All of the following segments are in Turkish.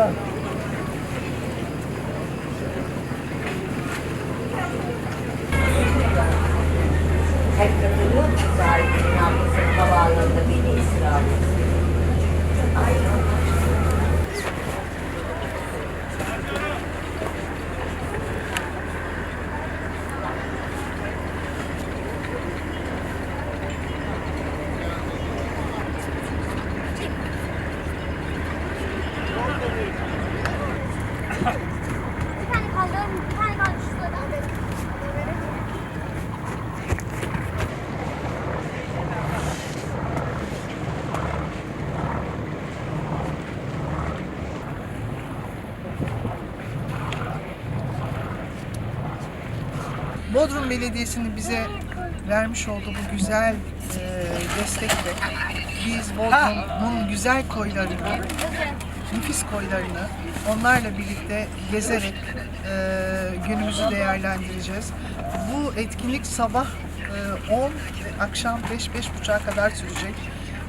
Basta. Bodrum Belediyesi'nin bize vermiş olduğu bu güzel e, destekle biz Bodrum'un güzel koylarını, nefis koylarını onlarla birlikte gezerek e, günümüzü değerlendireceğiz. Bu etkinlik sabah e, 10, akşam 5-5.30'a kadar sürecek.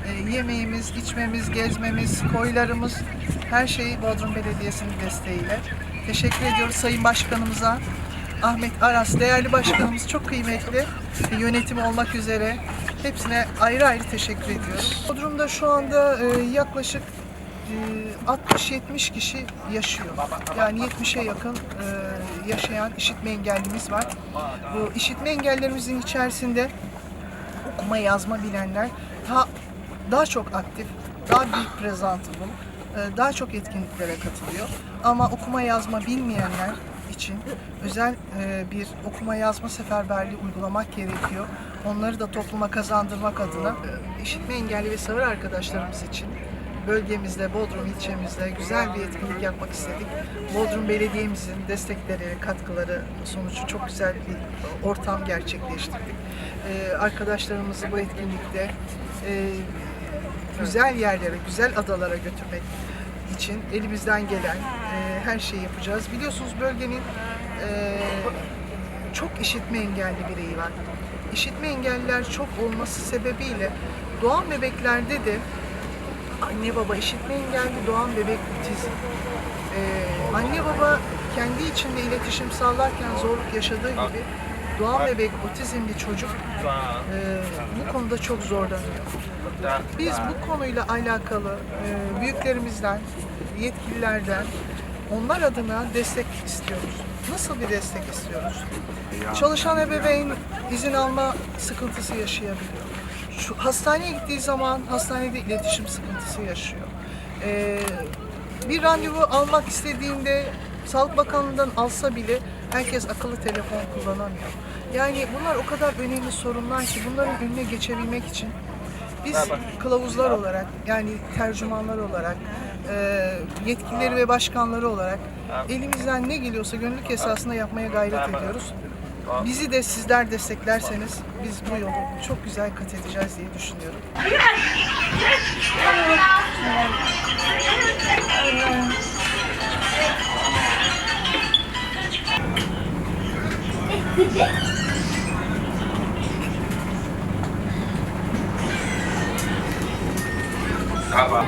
E, yemeğimiz, içmemiz, gezmemiz, koylarımız her şeyi Bodrum Belediyesi'nin desteğiyle. Teşekkür ediyoruz Sayın Başkanımıza. Ahmet Aras, değerli başkanımız çok kıymetli. Yönetimi olmak üzere hepsine ayrı ayrı teşekkür ediyoruz. Bodrum'da şu anda e, yaklaşık e, 60-70 kişi yaşıyor. Yani 70'e yakın e, yaşayan işitme engellimiz var. Bu işitme engellerimizin içerisinde okuma yazma bilenler daha, daha çok aktif, daha büyük presentable, e, daha çok etkinliklere katılıyor. Ama okuma yazma bilmeyenler için özel e, bir okuma yazma seferberliği uygulamak gerekiyor. Onları da topluma kazandırmak adına e, işitme engelli ve sağır arkadaşlarımız için bölgemizde, Bodrum ilçemizde güzel bir etkinlik yapmak istedik. Bodrum Belediye'mizin destekleri, katkıları sonucu çok güzel bir ortam gerçekleştirdik. Ee, arkadaşlarımızı bu etkinlikte e, güzel yerlere, güzel adalara götürmek için elimizden gelen e, her şeyi yapacağız. Biliyorsunuz bölgenin e, çok işitme engelli bireyi var. İşitme engelliler çok olması sebebiyle doğan bebeklerde de anne baba işitme engelli doğan bebek otizm. Ee, anne baba kendi içinde iletişim sağlarken zorluk yaşadığı gibi doğan bebek otizmli çocuk e, bu konuda çok zorlanıyor. Biz bu konuyla alakalı e, büyüklerimizden, yetkililerden onlar adına destek istiyoruz. Nasıl bir destek istiyoruz? Çalışan ebeveyn izin alma sıkıntısı yaşayabiliyor. Şu hastaneye gittiği zaman hastanede iletişim sıkıntısı yaşıyor. Ee, bir randevu almak istediğinde Sağlık Bakanlığı'ndan alsa bile herkes akıllı telefon kullanamıyor. Yani bunlar o kadar önemli sorunlar ki bunların önüne geçebilmek için biz kılavuzlar olarak yani tercümanlar olarak e, yetkilileri ve başkanları olarak elimizden ne geliyorsa gönüllülük esasında yapmaya gayret ediyoruz. Bizi de sizler desteklerseniz biz bu yolu çok güzel kat edeceğiz diye düşünüyorum. Tama.